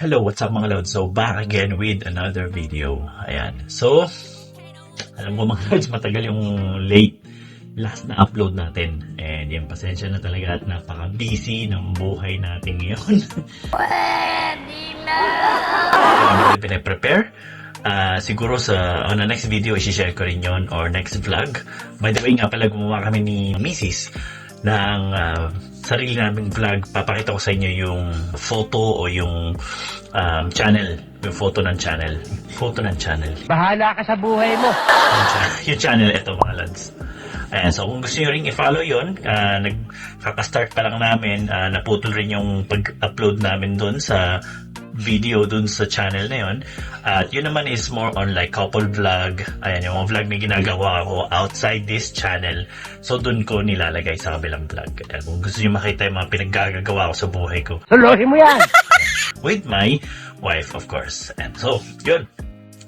Hello, what's up mga lods? So, back again with another video. Ayan. So, alam ko mga lods, matagal yung late last na upload natin. And yan, pasensya na talaga at napaka-busy ng buhay natin ngayon. Pwede na! Hindi pinaprepare. Ah, siguro sa on the next video, isi-share ko rin yon or next vlog. By the way nga pala, gumawa kami ni Mrs. ng ah, sarili naming vlog. Papakita ko sa inyo yung photo o yung um, channel. Yung photo ng channel. Photo ng channel. Bahala ka sa buhay mo. yung, cha- yung channel ito mga lads. Ayan, so kung gusto nyo rin i-follow yun, ah, nagkaka-start pa lang namin, ah, naputol rin yung pag-upload namin dun sa video dun sa channel na yun. At yun naman is more on like couple vlog. Ayan, yung mga vlog na ginagawa ko outside this channel. So dun ko nilalagay sa kabilang vlog. Ayan, kung gusto nyo makita yung mga pinaggagawa ko sa buhay ko Suluhin mo yan. with my wife, of course. And so, yun.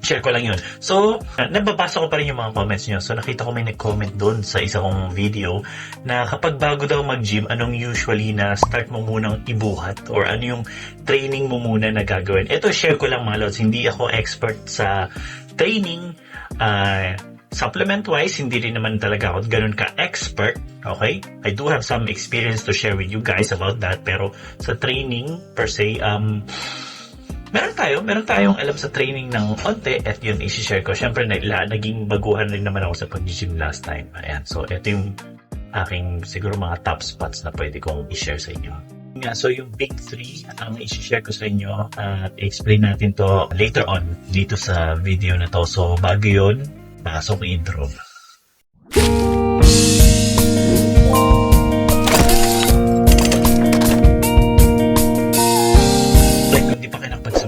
Share ko lang yun. So, nababasa ko pa rin yung mga comments nyo. So, nakita ko may nag-comment doon sa isa kong video na kapag bago daw mag-gym, anong usually na start mo munang ibuhat or ano yung training mo muna na gagawin. Ito, share ko lang mga lods. Hindi ako expert sa training. Uh, Supplement-wise, hindi rin naman talaga ako ganun ka-expert. Okay? I do have some experience to share with you guys about that. Pero sa training, per se, um, meron tayo, meron tayong alam sa training ng onte at yun isi-share ko. Siyempre, na, la, naging baguhan rin naman ako sa pag-gym last time. Ayan, so ito yung aking siguro mga top spots na pwede kong i-share sa inyo. Nga, so yung big three ang isi-share ko sa inyo at explain natin to later on dito sa video na to. So bago yun, pasok intro.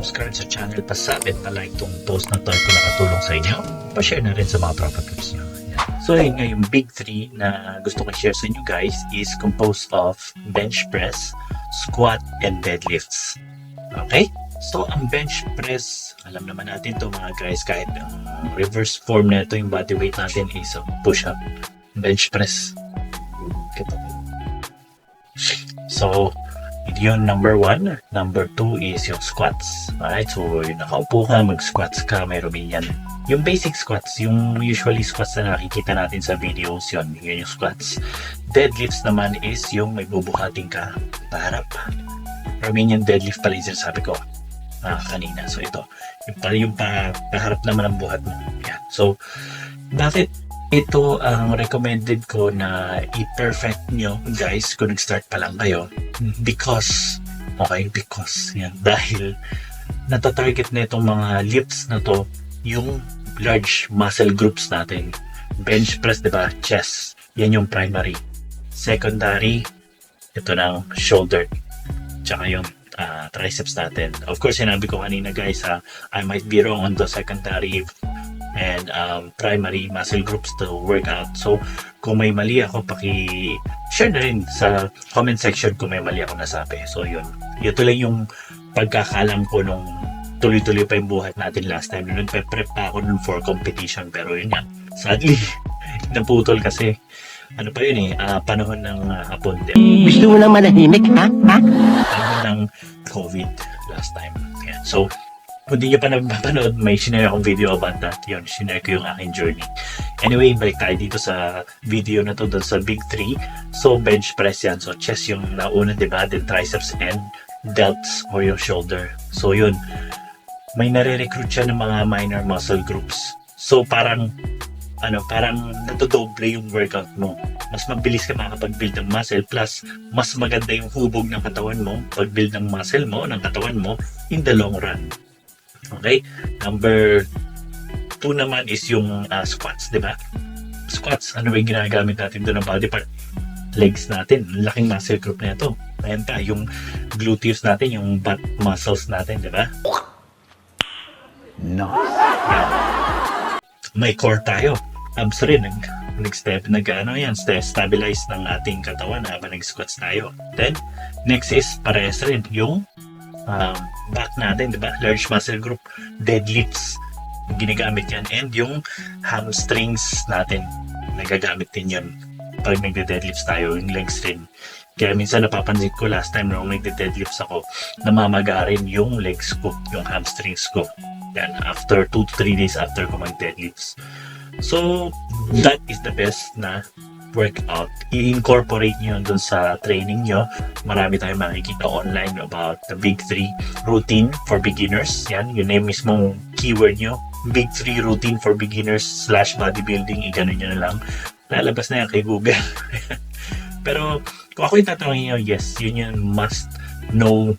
Nakapag-subscribe sa channel, pasabit pa like tong post na to kung nakatulong sa inyo. Pa-share na rin sa mga tropa groups nyo. So yun nga, yung big three na gusto ko share sa inyo guys is composed of bench press, squat, and deadlifts. Okay? So, ang bench press, alam naman natin to mga guys, kahit ang reverse form na ito, yung body weight natin is a push-up. Bench press. Ito. So, yun number one. Number two is yung squats. Alright, so yung nakaupo ka, mag-squats ka, mayroon yan. Yung basic squats, yung usually squats na nakikita natin sa videos, yun, yun yung squats. Deadlifts naman is yung may bubuhating ka paharap. Romanian deadlift pala yung sinasabi ko ah, kanina. So ito, yung yung pa, paharap naman ang buhat mo. Yan. So, bakit ito ang recommended ko na i-perfect nyo guys kung nag-start pa lang kayo. Because okay because yan. Dahil natatarget na itong mga lifts na to yung large muscle groups natin. Bench press diba chest. Yan yung primary. Secondary ito ng shoulder. Tsaka yung ah, triceps natin. Of course sinabi ko kanina guys ha I might be wrong on the secondary and um, primary muscle groups to work out. So, kung may mali ako, paki-share na rin sa comment section kung may mali ako nasabi. So, yun. Ito lang yung pagkakalam ko nung tuloy-tuloy pa yung buhat natin last time. Nung prep pa ako nun for competition. Pero yun nga, sadly, naputol kasi ano pa yun eh, ah, panahon ng uh, hapon din. Gusto mo lang manahimik, ha? Ha? Panahon ng COVID last time. Yan. So, kung di nyo pa napapanood, may sinare akong video about that. Yun, sinare ko yung aking journey. Anyway, balik tayo dito sa video na to dun sa Big 3. So, bench press yan. So, chest yung nauna, di ba? Then triceps and delts or yung shoulder. So, yun. May nare-recruit siya ng mga minor muscle groups. So, parang ano, parang natodoble yung workout mo. Mas mabilis ka makakapag-build ng muscle plus mas maganda yung hubog ng katawan mo, pag-build ng muscle mo, ng katawan mo in the long run. Okay? Number two naman is yung uh, squats, di ba? Squats, ano ba yung ginagamit natin doon ng body part? Legs natin, laking muscle group na ito. Ayan pa, yung gluteus natin, yung butt muscles natin, di ba? No. May core tayo. Abs rin, nag, nag-step, nag, ano yan, st- stabilize ng ating katawan habang nag-squats tayo. Then, next is, parehas rin, yung um, back natin, di ba? Large muscle group, deadlifts, ginagamit yan. And yung hamstrings natin, nagagamit din yan pag nagde-deadlifts tayo, yung legs rin, Kaya minsan napapansin ko last time nung nagde-deadlifts ako, namamaga rin yung legs ko, yung hamstrings ko. Yan, after 2 to 3 days after ko mag-deadlifts. So, that is the best na workout. I-incorporate nyo dun sa training nyo. Marami tayong makikita online about the big 3 routine for beginners. Yan, yun na yung mismong keyword nyo. Big 3 routine for beginners slash bodybuilding. I-ganon nyo na lang. Lalabas na yan kay Google. Pero kung ako yung tatanungin nyo, yes, yun yung must know,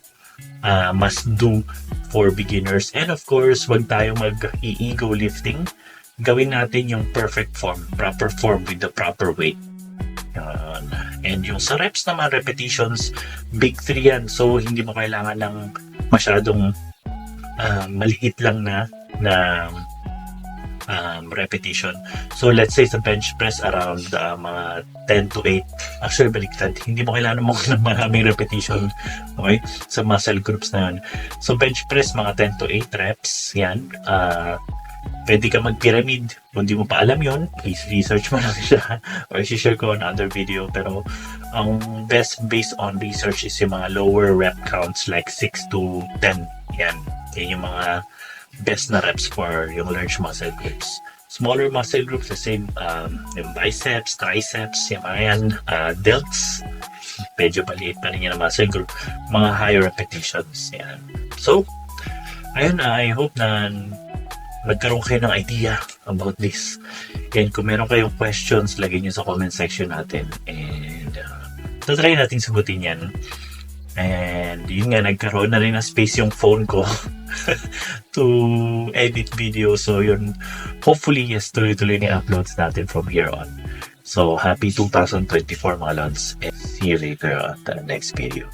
uh, must do for beginners. And of course, wag tayo mag-ego lifting. Gawin natin yung perfect form, proper form with the proper weight. Yan. And yung sa reps naman, repetitions, big 3 yan. So, hindi mo kailangan ng masyadong uh, maliit lang na na um, repetition. So, let's say sa bench press around uh, mga 10 to 8. Actually, baliktad. Hindi mo kailangan mo ng maraming repetition. Okay? Sa muscle groups na yun. So, bench press mga 10 to 8 reps. Yan. Uh, pwede ka mag-pyramid. Kung di mo pa alam yon please research mo lang siya. Or share ko on other video. Pero, ang best based on research is yung mga lower rep counts like 6 to 10. Yan. Yan yung mga best na reps for yung large muscle groups. Smaller muscle groups, the same, um, yung biceps, triceps, yung mga yan, uh, delts, medyo maliit pa rin yan muscle group, mga higher repetitions, yan. So, ayun, I hope na nagkaroon kayo ng idea about this. And kung meron kayong questions, lagay nyo sa comment section natin. And, uh, tatry natin sagutin yan. And yun nga, nagkaroon na rin ng space yung phone ko to edit video. So yun, hopefully, yes, tuloy-tuloy ni uploads natin from here on. So, happy 2024 mga lods. And see you later on the next video.